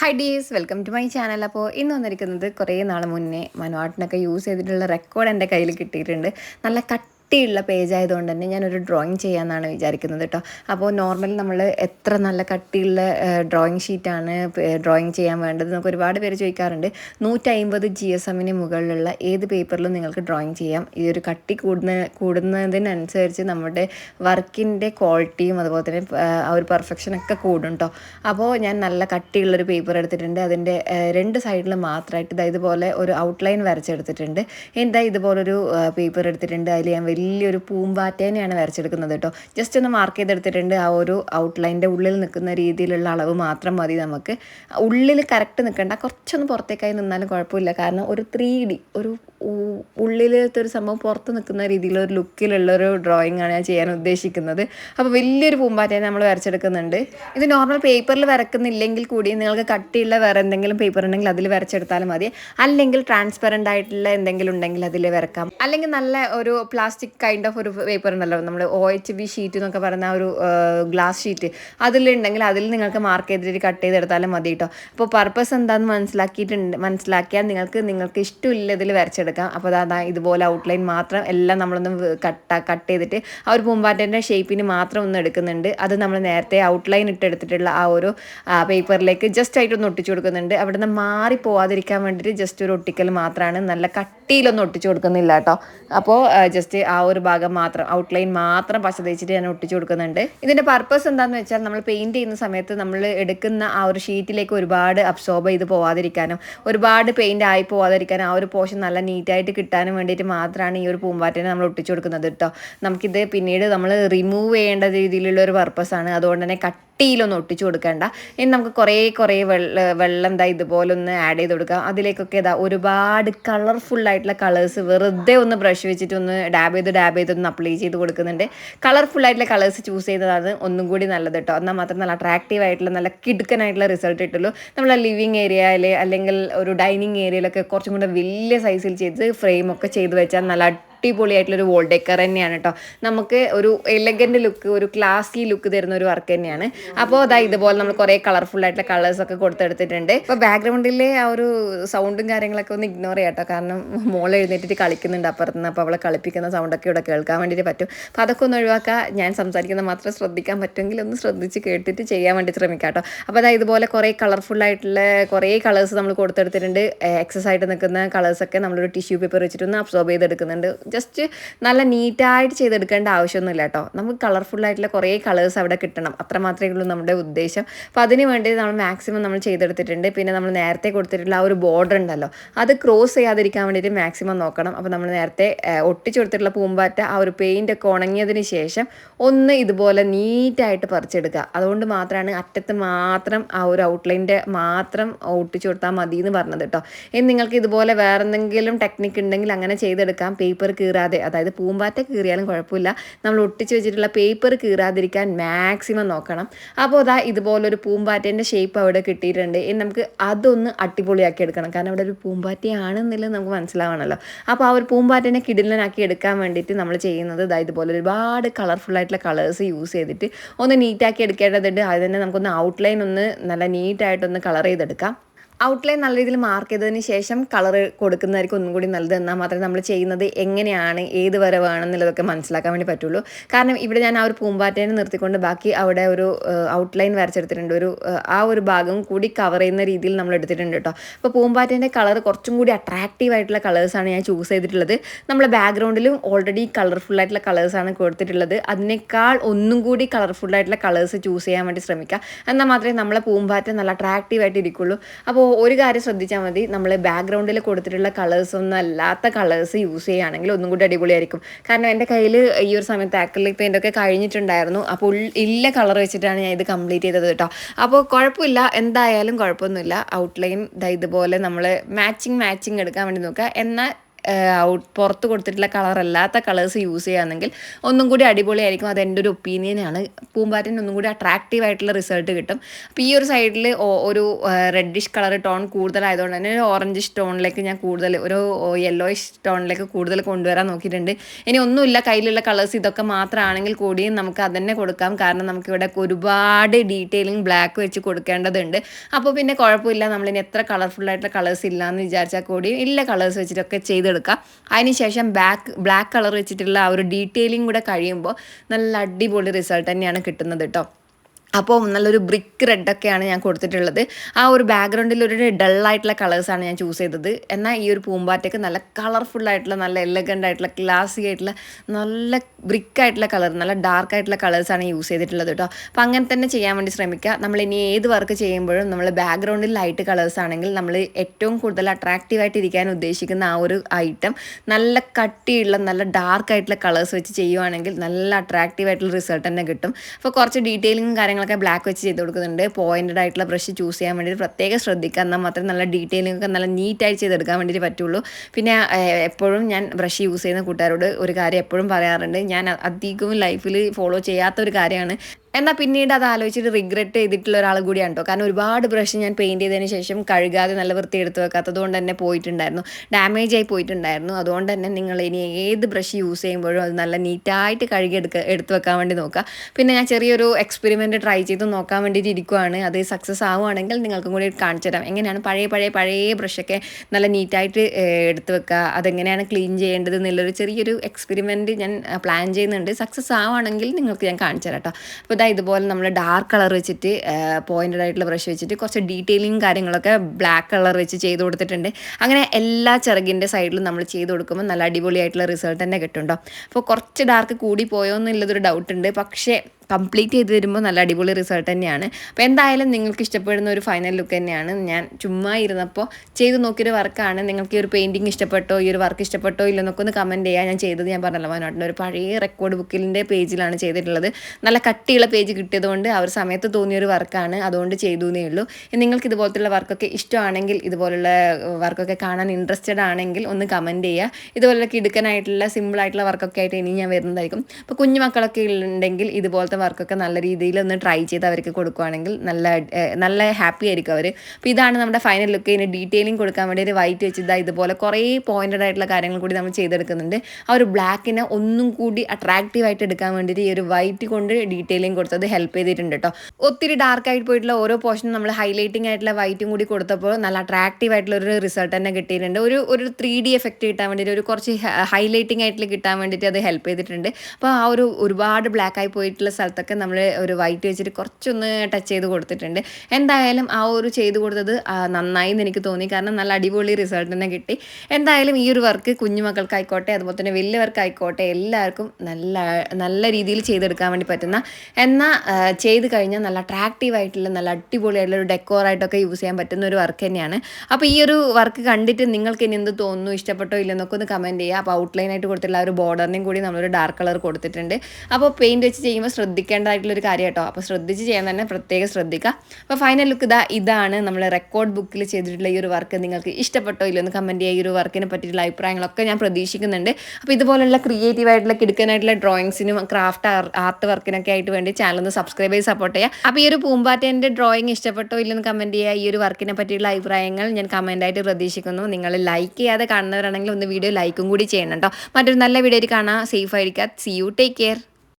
High ഡീസ് welcome to my channel അപ്പോൾ ഇന്ന് വന്നിരിക്കുന്നത് കുറേ നാൾ മുന്നേ മനുവാട്ടിനൊക്കെ യൂസ് ചെയ്തിട്ടുള്ള റെക്കോർഡ് എന്റെ കയ്യിൽ കിട്ടിയിട്ടുണ്ട്. നല്ല കട്ടിയുള്ള പേജ് ആയതുകൊണ്ട് തന്നെ ഞാനൊരു ഡ്രോയിങ് ചെയ്യാമെന്നാണ് വിചാരിക്കുന്നത് കേട്ടോ അപ്പോൾ നോർമലി നമ്മൾ എത്ര നല്ല കട്ടിയുള്ള ഡ്രോയിങ് ഷീറ്റാണ് ഡ്രോയിങ് ചെയ്യാൻ വേണ്ടത് നമുക്ക് ഒരുപാട് പേര് ചോദിക്കാറുണ്ട്. നൂറ്റമ്പത് ജി എസ് എമ്മിന് മുകളിലുള്ള ഏത് പേപ്പറിലും നിങ്ങൾക്ക് ഡ്രോയിങ് ചെയ്യാം. ഈ ഒരു കട്ടി കൂടുന്ന കൂടുന്നതിനനുസരിച്ച് നമ്മുടെ വർക്കിന്റെ ക്വാളിറ്റിയും അതുപോലെ തന്നെ ആ ഒരു പെർഫെക്ഷനൊക്കെ കൂടും കേട്ടോ അപ്പോൾ ഞാൻ നല്ല കട്ടിയുള്ളൊരു പേപ്പർ എടുത്തിട്ടുണ്ട്. അതിന്റെ രണ്ട് സൈഡിൽ മാത്രമായിട്ട് ഇതാ ഇതുപോലെ ഒരു ഔട്ട്ലൈൻ വരച്ചെടുത്തിട്ടുണ്ട്. എന്താ ഇതുപോലൊരു പേപ്പർ എടുത്തിട്ടുണ്ട്. അതിൽ ഞാൻ വലിയൊരു പൂമ്പാറ്റേനെയാണ് വരച്ചെടുക്കുന്നത് കേട്ടോ. ജസ്റ്റ് ഒന്ന് മാർക്ക് ചെയ്തെടുത്തിട്ടുണ്ട്. ആ ഒരു ഔട്ട്ലൈന്റെ ഉള്ളിൽ നിൽക്കുന്ന രീതിയിലുള്ള അളവ് മാത്രം മതി നമുക്ക്. ഉള്ളിൽ കറക്റ്റ് നിൽക്കേണ്ട കുറച്ചൊന്ന് പുറത്തേക്കായി നിന്നാലും കുഴപ്പമില്ല. കാരണം ഒരു ത്രീ ഒരു ഉള്ളിലത്തെ ഒരു സംഭവം പുറത്ത് നിൽക്കുന്ന രീതിയിലുള്ള ഒരു ലുക്കിലുള്ള ഒരു ഡ്രോയിങ് ആണ് ഞാൻ ചെയ്യാൻ ഉദ്ദേശിക്കുന്നത്. അപ്പോൾ വലിയൊരു പൂമ്പാറ്റയെ നമ്മൾ വരച്ചെടുക്കുന്നുണ്ട്. ഇത് നോർമൽ പേപ്പറിൽ വരക്കുന്നില്ലെങ്കിൽ കൂടി നിങ്ങൾക്ക് കട്ടിയുള്ള വേറെ എന്തെങ്കിലും പേപ്പർ ഉണ്ടെങ്കിൽ അതിൽ വരച്ചെടുത്താലും മതി. അല്ലെങ്കിൽ ട്രാൻസ്പെറന്റ് ആയിട്ടുള്ള എന്തെങ്കിലും ഉണ്ടെങ്കിൽ അതിൽ വരക്കാം. അല്ലെങ്കിൽ നല്ല ഒരു പ്ലാസ്റ്റിക് കൈൻഡ് ഓഫ് ഒരു പേപ്പർ ഉണ്ടല്ലോ നമ്മൾ ഒ എച്ച് ബി ഷീറ്റ് എന്നൊക്കെ പറയുന്ന ഒരു ഗ്ലാസ് ഷീറ്റ് അതിലുണ്ടെങ്കിൽ അതിൽ നിങ്ങൾക്ക് മാർക്ക് ചെയ്തിട്ട് കട്ട് ചെയ്തെടുത്താലും മതി കേട്ടോ അപ്പോൾ പർപ്പസ് എന്താണെന്ന് മനസ്സിലാക്കിയിട്ടുണ്ട് മനസ്സിലാക്കിയാൽ നിങ്ങൾക്ക് നിങ്ങൾക്ക് ഇഷ്ടമില്ല ഇതിൽ വരച്ചെടുക്കാം അപ്പോൾ അതാ ഇതുപോലെ ഔട്ട്ലൈൻ മാത്രം എല്ലാം നമ്മളൊന്ന് കട്ട കട്ട് ചെയ്തിട്ട് ആ ഒരു പൂമ്പാറ്റേന്റെ ഷേപ്പിന് മാത്രം ഒന്ന് എടുക്കുന്നുണ്ട്. അത് നമ്മൾ നേരത്തെ ഔട്ട്ലൈൻ ഇട്ട് എടുത്തിട്ടുള്ള ആ ഒരു പേപ്പറിലേക്ക് ജസ്റ്റ് ആയിട്ടൊന്ന് ഒട്ടിച്ചു കൊടുക്കുന്നുണ്ട്. അവിടെ നിന്ന് മാറി പോവാതിരിക്കാൻ വേണ്ടിയിട്ട് ജസ്റ്റ് ഒരു ഒട്ടിക്കൽ മാത്രമാണ്. നല്ല കട്ടിയിലൊന്നും ഒട്ടിച്ചു കൊടുക്കുന്നില്ല കേട്ടോ. അപ്പോൾ ജസ്റ്റ് ആ ഒരു ഭാഗം മാത്രം ഔട്ട്ലൈൻ മാത്രം പശ തേച്ചിട്ട് ഞാൻ ഒട്ടിച്ചു കൊടുക്കുന്നുണ്ട്. ഇതിന്റെ പർപ്പസ് എന്താണെന്ന് വെച്ചാൽ നമ്മൾ പെയിന്റ് ചെയ്യുന്ന സമയത്ത് നമ്മൾ എടുക്കുന്ന ആ ഒരു ഷീറ്റിലേക്ക് ഒരുപാട് അബ്സോർബ് ചെയ്ത് പോവാതിരിക്കാനും ഒരുപാട് പെയിന്റ് ആയി പോവാതിരിക്കാനും ആ ഒരു പോർഷൻ നല്ല നീറ്റായിട്ട് കിട്ടാനും വേണ്ടിയിട്ട് മാത്രമാണ് ഈ ഒരു പൂമ്പാറ്റനെ നമ്മൾ ഒട്ടിച്ചു കൊടുക്കുന്നത് കേട്ടോ നമുക്കിത് പിന്നീട് നമ്മൾ റിമൂവ് ചെയ്യേണ്ട രീതിയിലുള്ള ഒരു പർപ്പസാണ് അതുകൊണ്ട് തന്നെ കട്ട് കട്ടിയിലൊന്നും ഒട്ടിച്ചു കൊടുക്കേണ്ട. ഇനി നമുക്ക് കുറേ കുറേ വെള്ള വെള്ളം എന്താ ഇതുപോലെ ഒന്ന് ആഡ് ചെയ്ത് കൊടുക്കാം. അതിലേക്കൊക്കെ ഇതാ ഒരുപാട് കളർഫുൾ ആയിട്ടുള്ള കളേഴ്സ് വെറുതെ ഒന്ന് ബ്രഷ് വെച്ചിട്ട് ഒന്ന് ഡാബ് ചെയ്ത് ഡാബ് ചെയ്ത് ഒന്ന് അപ്ലൈ ചെയ്ത് കൊടുക്കുന്നുണ്ട്. കളർഫുൾ ആയിട്ടുള്ള കളേഴ്സ് ചൂസ് ചെയ്തതാണ് ഒന്നും കൂടി നല്ലത് കേട്ടോ എന്നാൽ മാത്രം നല്ല അട്രാക്റ്റീവ് ആയിട്ടുള്ള നല്ല കിടുക്കനായിട്ടുള്ള റിസൾട്ട് കിട്ടുള്ളൂ. നമ്മളെ ലിവിങ് ഏരിയയിൽ അല്ലെങ്കിൽ ഒരു ഡൈനിങ് ഏരിയയിലൊക്കെ കുറച്ചും കൂടെ വലിയ സൈസിൽ ചെയ്ത് ഫ്രെയിമൊക്കെ ചെയ്ത് വെച്ചാൽ നല്ല അടിപൊളിയായിട്ടുള്ളൊരു വോൾ ഡെക്കർ തന്നെയാണ് കേട്ടോ നമുക്ക് ഒരു എലഗന്റ് ലുക്ക് ഒരു ക്ലാസി ലുക്ക് തരുന്ന ഒരു വർക്ക് തന്നെയാണ്. അപ്പോൾ അതാ ഇതുപോലെ നമ്മൾ കുറേ കളർഫുൾ ആയിട്ടുള്ള കളേഴ്സ് ഒക്കെ കൊടുത്തെടുത്തിട്ടുണ്ട്. ഇപ്പോൾ ബാക്ക്ഗ്രൗണ്ടിലെ ആ ഒരു സൗണ്ടും കാര്യങ്ങളൊക്കെ ഒന്ന് ഇഗ്നോർ ചെയ്യാം കേട്ടോ കാരണം മോൾ എഴുന്നേറ്റിട്ട് കളിക്കുന്നുണ്ട് അപ്പുറത്തുനിന്ന്. അപ്പോൾ അവളെ കളിപ്പിക്കുന്ന സൗണ്ടൊക്കെ ഇവിടെ കേൾക്കാൻ വേണ്ടിയിട്ട് പറ്റും. അപ്പോൾ അതൊക്കെ ഒന്ന് ഒഴിവാക്കുക ഞാൻ സംസാരിക്കുന്ന മാത്രം ശ്രദ്ധിക്കാൻ പറ്റുമെങ്കിൽ ഒന്ന് ശ്രദ്ധിച്ച് കേട്ടിട്ട് ചെയ്യാൻ വേണ്ടി ശ്രമിക്കാം കേട്ടോ അപ്പോൾ അതാ ഇതുപോലെ കുറേ കളർഫുൾ ആയിട്ടുള്ള കുറേ കളേഴ്സ് നമ്മൾ കൊടുത്തെടുത്തിട്ടുണ്ട്. എക്സസ് ആയിട്ട് നിൽക്കുന്ന കളേഴ്സൊക്കെ നമ്മളൊരു ടിഷ്യൂ പേപ്പർ വെച്ചിട്ടൊന്ന് അബ്സോർബ് ചെയ്തെടുക്കുന്നുണ്ട്. ജസ്റ്റ് നല്ല നീറ്റായിട്ട് ചെയ്തെടുക്കേണ്ട ആവശ്യമൊന്നുമില്ല കേട്ടോ. നമുക്ക് കളർഫുൾ ആയിട്ടുള്ള കുറേ കളേഴ്സ് അവിടെ കിട്ടണം. അത്ര മാത്രമേ ഉള്ളൂ നമ്മുടെ ഉദ്ദേശം. അപ്പോൾ അതിന് വേണ്ടി നമ്മൾ മാക്സിമം നമ്മൾ ചെയ്തെടുത്തിട്ടുണ്ട്. പിന്നെ നമ്മൾ നേരത്തെ കൊടുത്തിട്ടുള്ള ആ ഒരു ബോർഡർ ഉണ്ടല്ലോ. അത് ക്രോസ് ചെയ്യാതിരിക്കാൻ വേണ്ടിയിട്ട് മാക്സിമം നോക്കണം. അപ്പോൾ നമ്മൾ നേരത്തെ ഒട്ടിച്ചു കൊടുത്തിട്ടുള്ള പൂമ്പാറ്റ ആ ഒരു പെയിന്റ് ഒക്കെ ഉണങ്ങിയതിന് ശേഷം ഒന്ന് ഇതുപോലെ നീറ്റായിട്ട് പറിച്ചെടുക്കുക. അതുകൊണ്ട് മാത്രമാണ് അറ്റത്ത് മാത്രം ആ ഒരു ഔട്ട്ലൈന്റെ മാത്രം ഒട്ടിച്ചു കൊടുത്താൽ മതി എന്ന് പറഞ്ഞത് കേട്ടോ. ഇനി നിങ്ങൾക്ക് ഇതുപോലെ വേറെ എന്തെങ്കിലും ടെക്നിക്ക് ഉണ്ടെങ്കിൽ അങ്ങനെ ചെയ്തെടുക്കാം. പേപ്പർ കീറാതെ അതായത് പൂമ്പാറ്റ കീറിയാലും കുഴപ്പമില്ല. നമ്മൾ ഒട്ടിച്ച് വെച്ചിട്ടുള്ള പേപ്പർ കീറാതിരിക്കാൻ മാക്സിമം നോക്കണം. അപ്പോൾ അതാ ഇതുപോലൊരു പൂമ്പാറ്റേന്റെ ഷേപ്പ് അവിടെ കിട്ടിയിട്ടുണ്ട്. ഇനി നമുക്ക് അതൊന്ന് അടിപൊളിയാക്കി എടുക്കണം. കാരണം അവിടെ ഒരു പൂമ്പാറ്റയാണെന്നുള്ളത് നമുക്ക് മനസ്സിലാവണമല്ലോ അപ്പോൾ ആ ഒരു പൂമ്പാറ്റേനെ കിടിലനാക്കി എടുക്കാൻ വേണ്ടിയിട്ട് നമ്മൾ ചെയ്യുന്നത് ഇതാ ഇതുപോലെ ഒരുപാട് കളർഫുൾ ആയിട്ടുള്ള കളേഴ്സ് യൂസ് ചെയ്തിട്ട് ഒന്ന് നീറ്റാക്കി എടുക്കേണ്ടതുണ്ട്. അത് തന്നെ നമുക്കൊന്ന് ഔട്ട്ലൈൻ ഒന്ന് നല്ല നീറ്റായിട്ടൊന്ന് കളർ ചെയ്തെടുക്കാം. ഔട്ട്ലൈൻ നല്ല രീതിയിൽ മാർക്ക് ചെയ്തതിന് ശേഷം കളർ കൊടുക്കുന്നതായിരിക്കും ഒന്നും കൂടി നല്ലത്. എന്നാൽ മാത്രമേ നമ്മൾ ചെയ്യുന്നത് എങ്ങനെയാണ് ഏത് വരെ വേണമെന്നുള്ളതൊക്കെ മനസ്സിലാക്കാൻ വേണ്ടി പറ്റുള്ളൂ. കാരണം ഇവിടെ ഞാൻ ആ ഒരു പൂമ്പാറ്റേനെ നിർത്തിക്കൊണ്ട് ബാക്കി അവിടെ ഒരു ഔട്ട്ലൈൻ വരച്ചെടുത്തിട്ടുണ്ട്. ഒരു ആ ഒരു ഭാഗം കൂടി കവർ ചെയ്യുന്ന രീതിയിൽ നമ്മൾ എടുത്തിട്ടുണ്ട് കേട്ടോ. അപ്പോൾ പൂമ്പാറ്റേന്റെ കളർ കുറച്ചും കൂടി അട്രാക്റ്റീവ് ആയിട്ടുള്ള കളേഴ്സാണ് ഞാൻ ചൂസ് ചെയ്തിട്ടുള്ളത്. നമ്മുടെ ബാക്ക്ഗ്രൗണ്ടിലും ഓൾറെഡി കളർഫുൾ ആയിട്ടുള്ള കളേഴ്സാണ് കൊടുത്തിട്ടുള്ളത്. അതിനേക്കാൾ ഒന്നും കൂടി കളർഫുൾ ആയിട്ടുള്ള കളേഴ്സ് ചൂസ് ചെയ്യാൻ വേണ്ടി ശ്രമിക്കുക. എന്നാൽ മാത്രമേ നമ്മളെ പൂമ്പാറ്റ നല്ല അട്രാക്റ്റീവ് ആയിട്ട് ഇരിക്കുള്ളൂ. അപ്പോൾ ഒരു കാര്യം ശ്രദ്ധിച്ചാൽ മതി. നമ്മൾ ബാക്ക്ഗ്രൗണ്ടിൽ കൊടുത്തിട്ടുള്ള കളേഴ്സ് ഒന്നും അല്ലാത്ത കളേഴ്സ് യൂസ് ചെയ്യുകയാണെങ്കിൽ ഒന്നും കൂടി അടിപൊളിയായിരിക്കും. കാരണം എന്റെ കയ്യിൽ ഈ ഒരു സമയത്ത് ആക്രിലിക് പെയിന്റ് ഒക്കെ കഴിഞ്ഞിട്ടുണ്ടായിരുന്നു. അപ്പോൾ ഇല്ല കളർ വെച്ചിട്ടാണ് ഞാൻ ഇത് കംപ്ലീറ്റ് ചെയ്തത് കേട്ടോ. അപ്പോൾ കുഴപ്പമില്ല. എന്തായാലും കുഴപ്പമൊന്നുമില്ല. ഔട്ട്ലൈൻ ഇതുപോലെ നമ്മൾ മാച്ചിങ് മാച്ചിങ് എടുക്കാൻ വേണ്ടി നോക്കുക. എന്നാൽ ഔട്ട് പുറത്ത് കൊടുത്തിട്ടുള്ള കളറല്ലാത്ത കളേഴ്സ് യൂസ് ചെയ്യുകയാണെങ്കിൽ ഒന്നും കൂടി അടിപൊളിയായിരിക്കും. അത് എന്റെ ഒരു ഒപ്പീനിയനാണ് പൂമ്പാറ്റിന് ഒന്നും കൂടി അട്രാക്റ്റീവ് ആയിട്ടുള്ള റിസൾട്ട് കിട്ടും. അപ്പോൾ ഈ ഒരു സൈഡിൽ ഒരു റെഡിഷ് കളർ ടോൺ കൂടുതലായതുകൊണ്ട് തന്നെ ഒരു ഓറഞ്ചിഷ് ടോണിലേക്ക് ഞാൻ കൂടുതൽ ഒരു യെല്ലോയിഷ് ടോണിലേക്ക് കൂടുതൽ കൊണ്ടുവരാൻ നോക്കിയിട്ടുണ്ട്. ഇനി ഒന്നുമില്ല കയ്യിലുള്ള കളേഴ്സ് ഇതൊക്കെ മാത്രമാണെങ്കിൽ കൂടിയും നമുക്ക് അതന്നെ കൊടുക്കാം. കാരണം നമുക്കിവിടെ ഒരുപാട് ഡീറ്റെയിലിംഗ് ബ്ലാക്ക് വെച്ച് കൊടുക്കേണ്ടതുണ്ട്. അപ്പോൾ പിന്നെ കുഴപ്പമില്ല. നമ്മളിനി എത്ര കളർഫുൾ ആയിട്ടുള്ള കളേഴ്സ് ഇല്ലയെന്ന് വിചാരിച്ചാൽ കൂടി ഇല്ല കളേഴ്സ് വെച്ചിട്ടൊക്കെ ചെയ്തെടുക്കാം. അതിനുശേഷം ബാക്ക് ബ്ലാക്ക് കളർ വെച്ചിട്ടുള്ള ആ ഒരു ഡീറ്റെയിലിംഗ് കൂടെ കഴിയുമ്പോൾ നല്ല അടിപൊളി റിസൾട്ട് തന്നെയാണ് കിട്ടുന്നത് കേട്ടോ അപ്പോൾ നല്ലൊരു ബ്രിക്ക് റെഡൊക്കെയാണ് ഞാൻ കൊടുത്തിട്ടുള്ളത്. ആ ഒരു ബാക്ക്ഗ്രൗണ്ടിൽ ഒരു ഡള്ളായിട്ടുള്ള കളേഴ്സാണ് ഞാൻ ചൂസ് ചെയ്തത്. എന്നാൽ ഈ ഒരു പൂമ്പാറ്റയ്ക്ക് നല്ല കളർഫുൾ ആയിട്ടുള്ള നല്ല എലഗന്റ് ആയിട്ടുള്ള ക്ലാസിക് ആയിട്ടുള്ള നല്ല ബ്രിക്ക് ആയിട്ടുള്ള കളർ നല്ല ഡാർക്ക് ആയിട്ടുള്ള കളേഴ്സാണ് യൂസ് ചെയ്തിട്ടുള്ളത് കേട്ടോ അപ്പോൾ അങ്ങനെ തന്നെ ചെയ്യാൻ വേണ്ടി ശ്രമിക്കുക. നമ്മൾ ഇനി ഏത് വർക്ക് ചെയ്യുമ്പോഴും നമ്മൾ ബാക്ക്ഗ്രൗണ്ടിൽ ലൈറ്റ് കളേഴ്സ് ആണെങ്കിൽ നമ്മൾ ഏറ്റവും കൂടുതൽ അട്രാക്റ്റീവ് ആയിട്ട് ഇരിക്കാൻ ഉദ്ദേശിക്കുന്ന ആ ഒരു ഐറ്റം നല്ല കട്ടിയുള്ള നല്ല ഡാർക്ക് ആയിട്ടുള്ള കളേഴ്സ് വെച്ച് ചെയ്യുവാണെങ്കിൽ നല്ല അട്രാക്റ്റീവ് ആയിട്ടുള്ള റിസൾട്ട് തന്നെ കിട്ടും. അപ്പോൾ കുറച്ച് ഡീറ്റെയിലിംഗ് കാര്യങ്ങളൊക്കെ ബ്ലാക്ക് വെച്ച് ചെയ്ത് കൊടുക്കുന്നുണ്ട്. പോയിന്റഡ് ആയിട്ടുള്ള ബ്രഷ് ചൂസ് ചെയ്യാൻ വേണ്ടിയിട്ട് പ്രത്യേകം ശ്രദ്ധിക്കുക. എന്നാൽ മാത്രമേ നല്ല ഡീറ്റെയിലിംഗ് ഒക്കെ നല്ല നീറ്റായി ചെയ്തെടുക്കാൻ വേണ്ടിയിട്ട് പറ്റുള്ളൂ. പിന്നെ എപ്പോഴും ഞാൻ ബ്രഷ് യൂസ് ചെയ്യുന്ന കൂട്ടുകാരോട് ഒരു കാര്യം എപ്പോഴും പറയാറുണ്ട്. ഞാൻ അധികവും ലൈഫിൽ ഫോളോ ചെയ്യാത്ത ഒരു കാര്യമാണ്. എന്നാൽ പിന്നീട് അത് ആലോചിച്ചിട്ട് റിഗ്രറ്റ് ചെയ്തിട്ടുള്ള ഒരാൾ കൂടിയാണ് കേട്ടോ കാരണം ഒരുപാട് ബ്രഷ് ഞാൻ പെയിന്റ് ചെയ്തതിന് ശേഷം കഴുകാതെ നല്ല വൃത്തി എടുത്ത് വെക്കാത്തത് കൊണ്ട് തന്നെ പോയിട്ടുണ്ടായിരുന്നു. ഡാമേജ് ആയി പോയിട്ടുണ്ടായിരുന്നു. അതുകൊണ്ട് തന്നെ നിങ്ങൾ ഇനി ഏത് ബ്രഷ് യൂസ് ചെയ്യുമ്പോഴും അത് നല്ല നീറ്റായിട്ട് കഴുകി എടുക്കുക എടുത്ത് വെക്കാൻ വേണ്ടി നോക്കുക. പിന്നെ ഞാൻ ചെറിയൊരു എക്സ്പെരിമെന്റ് ട്രൈ ചെയ്ത് നോക്കാൻ വേണ്ടിയിട്ട് ഇരിക്കുവാണ്. അത് സക്സസ് ആവുകയാണെങ്കിൽ നിങ്ങൾക്കും കൂടി കാണിച്ചു തരാം. എങ്ങനെയാണ് പഴയ പഴയ പഴയ ബ്രഷൊക്കെ നല്ല നീറ്റായിട്ട് എടുത്ത് വെക്കുക. അതെങ്ങനെയാണ് ക്ലീൻ ചെയ്യേണ്ടത് എന്നുള്ളൊരു ചെറിയൊരു എക്സ്പെരിമെന്റ് ഞാൻ പ്ലാൻ ചെയ്യുന്നുണ്ട്. സക്സസ് ആവുകയാണെങ്കിൽ നിങ്ങൾക്ക് ഞാൻ കാണിച്ചു തരാം കേട്ടോ അപ്പോൾ ഇതാ ഇതുപോലെ നമ്മൾ ഡാർക്ക് കളർ വെച്ചിട്ട് പോയിന്റഡ് ആയിട്ടുള്ള ബ്രഷ് വെച്ചിട്ട് കുറച്ച് ഡീറ്റെയിലിംഗ് കാര്യങ്ങളൊക്കെ ബ്ലാക്ക് കളർ വെച്ച് ചെയ്ത് കൊടുത്തിട്ടുണ്ട്. അങ്ങനെ എല്ലാ ചിറകിന്റെ സൈഡിലും നമ്മൾ ചെയ്ത് കൊടുക്കുമ്പോൾ നല്ല അടിപൊളിയായിട്ടുള്ള റിസൾട്ട് തന്നെ കിട്ടുന്നുണ്ടോ അപ്പോൾ കുറച്ച് ഡാർക്ക് കൂടി പോയോ എന്നുള്ളതൊരു ഡൗട്ട് ഉണ്ട്. പക്ഷേ കംപ്ലീറ്റ് ചെയ്ത് വരുമ്പോൾ നല്ല അടിപൊളി റിസൾട്ട് തന്നെയാണ്. അപ്പോൾ എന്തായാലും നിങ്ങൾക്ക് ഇഷ്ടപ്പെടുന്ന ഒരു ഫൈനൽ ലുക്ക് തന്നെയാണ്. ഞാൻ ചുമ്മാ ഇരുന്നപ്പോൾ ചെയ്ത് നോക്കിയൊരു വർക്കാണ് നിങ്ങൾക്ക് ഈ ഒരു പെയിന്റിങ് ഇഷ്ടപ്പെട്ടോ ഈ ഒരു വർക്ക് ഇഷ്ടപ്പെട്ടോ ഇല്ലെന്നൊക്കെ ഒന്ന് കമന്റ് ചെയ്യാൻ ഞാൻ ചെയ്തത് ഞാൻ പറഞ്ഞല്ലോ വയനാട്ടിന്റെ ഒരു പഴയ റെക്കോർഡ് ബുക്കിന്റെ പേജിലാണ് ചെയ്തിട്ടുള്ളത്. നല്ല കട്ടിയുള്ള പേജ് കിട്ടിയതുകൊണ്ട് ആ ഒരു സമയത്ത് തോന്നിയൊരു വർക്കാണ് അതുകൊണ്ട് ചെയ്തു എന്നേ ഉള്ളൂ നിങ്ങൾക്ക് ഇതുപോലത്തുള്ള വർക്കൊക്കെ ഇഷ്ടമാണെങ്കിൽ ഇതുപോലുള്ള വർക്കൊക്കെ കാണാൻ ഇൻട്രസ്റ്റഡ് ആണെങ്കിൽ ഒന്ന് കമന്റ് ചെയ്യുക ഇതുപോലുള്ള കിടുക്കനായിട്ടുള്ള സിമ്പിളായിട്ടുള്ള വർക്കൊക്കെ ആയിട്ട് ഇനി ഞാൻ വരുന്നതായിരിക്കും. അപ്പോൾ കുഞ്ഞു മക്കളൊക്കെ ഉണ്ടെങ്കിൽ ഇതുപോലത്തെ വർക്കൊക്കെ നല്ല രീതിയിൽ ഒന്ന് ട്രൈ ചെയ്ത് അവർക്ക് കൊടുക്കുവാണെങ്കിൽ നല്ല നല്ല ഹാപ്പി ആയിരിക്കും അവർ അപ്പോൾ ഇതാണ് നമ്മുടെ ഫൈനൽ ലുക്ക് ഇതിന് ഡീറ്റെയിലിംഗ് കൊടുക്കാൻ വേണ്ടി ഒരു വൈറ്റ് വെച്ചിട്ട് ഇതുപോലെ കുറേ പോയിന്റഡ് ആയിട്ടുള്ള കാര്യങ്ങൾ കൂടി നമ്മൾ ചെയ്തെടുക്കുന്നുണ്ട്. ആ ഒരു ബ്ലാക്കിനെ ഒന്നും കൂടി അട്രാക്റ്റീവ് ആയിട്ട് എടുക്കാൻ വേണ്ടിയിട്ട് ഈ ഒരു വൈറ്റ് കൊണ്ട് ഡീറ്റെയിലിംഗ് കൊടുത്തത് ഹെൽപ്പ് ചെയ്തിട്ടുണ്ട് കേട്ടോ ഒത്തിരി ഡാർക്ക് ആയിട്ട് പോയിട്ടുള്ള ഓരോ പോർഷനും നമ്മൾ ഹൈലൈറ്റിംഗ് ആയിട്ടുള്ള വൈറ്റും കൂടി കൊടുത്തപ്പോൾ നല്ല അട്രാക്റ്റീവ് ആയിട്ടുള്ള ഒരു റിസൾട്ട് തന്നെ കിട്ടിയിട്ടുണ്ട്. ഒരു ഒരു ത്രീ ഡി എഫക്റ്റ് കിട്ടാൻ വേണ്ടിയിട്ട് ഒരു കുറച്ച് ഹൈലൈറ്റിംഗ് ആയിട്ട് കിട്ടാൻ വേണ്ടിയിട്ട് അത് ഹെൽപ്പ് ചെയ്തിട്ടുണ്ട്. അപ്പോൾ ആ ഒരു ഒരുപാട് ബ്ലാക്ക് ആയി പോയിട്ടുള്ള സ്ഥലത്തൊക്കെ നമ്മൾ ഒരു വൈറ്റ് വെച്ചിട്ട് കുറച്ചൊന്ന് ടച്ച് ചെയ്ത് കൊടുത്തിട്ടുണ്ട്. എന്തായാലും ആ ഒരു ചെയ്ത് കൊടുത്തത് നന്നായി എന്ന് എനിക്ക് തോന്നി. കാരണം നല്ല അടിപൊളി റിസൾട്ട് തന്നെ കിട്ടി. എന്തായാലും ഈ ഒരു വർക്ക് കുഞ്ഞുമക്കൾക്കായിക്കോട്ടെ അതുപോലെ തന്നെ വലിയവർക്കായിക്കോട്ടെ എല്ലാവർക്കും നല്ല നല്ല രീതിയിൽ ചെയ്തെടുക്കാൻ വേണ്ടി പറ്റുന്ന എന്നാൽ ചെയ്ത് കഴിഞ്ഞാൽ നല്ല അട്രാക്റ്റീവ് ആയിട്ടുള്ള നല്ല അടിപൊളിയായിട്ടുള്ള ഒരു ഡെക്കോറായിട്ടൊക്കെ യൂസ് ചെയ്യാൻ പറ്റുന്ന ഒരു വർക്ക് തന്നെയാണ്. അപ്പോൾ ഈ ഒരു വർക്ക് കണ്ടിട്ട് നിങ്ങൾക്ക് ഇനി എന്ത് തോന്നുന്നു ഇഷ്ടപ്പെട്ടോ ഇല്ലെന്നൊക്കെ ഒന്ന് കമന്റ് ചെയ്യുക. അപ്പോൾ ഔട്ട്ലൈനായിട്ട് കൊടുത്തിട്ടുള്ള ആ ഒരു ബോർഡറിനെയും കൂടി നമ്മളൊരു ഡാർക്ക് കളർ കൊടുത്തിട്ടുണ്ട്. അപ്പോൾ പെയിന്റ് വെച്ച് ചെയ്യുമ്പോൾ ശ്രദ്ധിക്കേണ്ടതായിട്ടുള്ളൊരു കാര്യം കേട്ടോ അപ്പോൾ ശ്രദ്ധിച്ച് ചെയ്യാൻ തന്നെ പ്രത്യേകം ശ്രദ്ധിക്കുക അപ്പോൾ ഫൈനൽ ലുക്ക് ഇതാ ഇതാണ് നമ്മൾ റെക്കോർഡ് ബുക്കിൽ ചെയ്തിട്ടുള്ള ഈ ഒരു വർക്ക് നിങ്ങൾക്ക് ഇഷ്ടപ്പെട്ടോ ഇല്ലയോ ഒന്ന് കമന്റ് ചെയ്യുക ഈ ഒരു വർക്കിനെ പറ്റിയിട്ടുള്ള അഭിപ്രായങ്ങളൊക്കെ ഞാൻ പ്രതീക്ഷിക്കുന്നുണ്ട്. അപ്പോൾ ഇതുപോലുള്ള ക്രിയേറ്റീവ് ആയിട്ടുള്ള കിടക്കാനായിട്ടുള്ള ഡ്രോയിങ്സിനും ക്രാഫ്റ്റ് ആർട്ട് വർക്കിനൊക്കെ ആയിട്ട് വേണ്ടി ചാനൽ ഒന്ന് സബ്സ്ക്രൈബ് ചെയ്ത് സപ്പോർട്ട് ചെയ്യുക അപ്പോൾ ഈ ഒരു പൂമ്പാറ്റേന്റെ ഡ്രോയിങ് ഇഷ്ടപ്പെട്ടോ ഇല്ലെന്ന് കമന്റ് ചെയ്യുക ഈ ഒരു വർക്കിനെ പറ്റിയുള്ള അഭിപ്രായങ്ങൾ ഞാൻ കമന്റായിട്ട് പ്രതീക്ഷിക്കുന്നു. നിങ്ങൾ ലൈക്ക് ചെയ്യാതെ കാണുന്നവരാണെങ്കിൽ ഒന്ന് വീഡിയോ ലൈക്കും കൂടി ചെയ്യണം കേട്ടോ മറ്റൊരു നല്ല വീഡിയോയിൽ കാണാം. സേഫ് ആയിരിക്കുക സി യു ടേക്ക് കെയർ